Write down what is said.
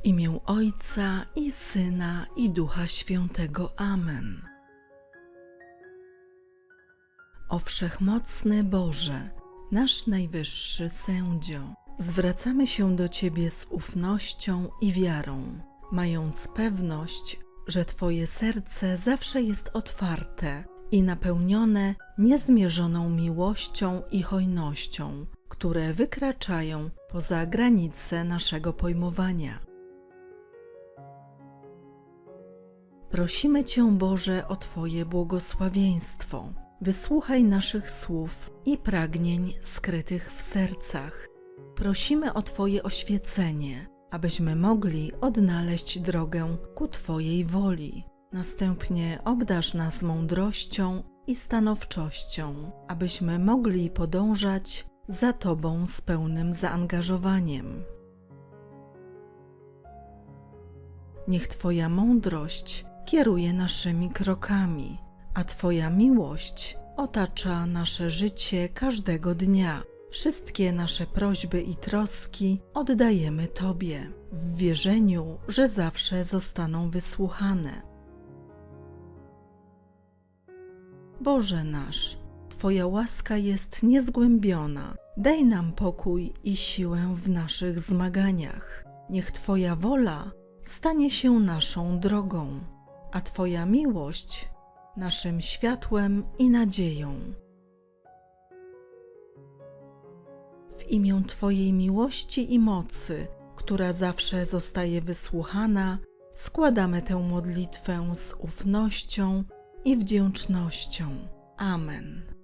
W imię Ojca i Syna i Ducha Świętego. Amen. O wszechmocny Boże, nasz najwyższy sędzio, zwracamy się do Ciebie z ufnością i wiarą, mając pewność, że Twoje serce zawsze jest otwarte i napełnione niezmierzoną miłością i hojnością, które wykraczają poza granice naszego pojmowania. Prosimy Cię, Boże, o Twoje błogosławieństwo. Wysłuchaj naszych słów i pragnień skrytych w sercach. Prosimy o Twoje oświecenie, abyśmy mogli odnaleźć drogę ku Twojej woli. Następnie obdarz nas mądrością i stanowczością, abyśmy mogli podążać za Tobą z pełnym zaangażowaniem. Niech Twoja mądrość kieruje naszymi krokami, a Twoja miłość otacza nasze życie każdego dnia. Wszystkie nasze prośby i troski oddajemy Tobie, w wierzeniu, że zawsze zostaną wysłuchane. Boże nasz, Twoja łaska jest niezgłębiona. Daj nam pokój i siłę w naszych zmaganiach. Niech Twoja wola stanie się naszą drogą, a Twoja miłość naszym światłem i nadzieją. W imię Twojej miłości i mocy, która zawsze zostaje wysłuchana, składamy tę modlitwę z ufnością i wdzięcznością. Amen.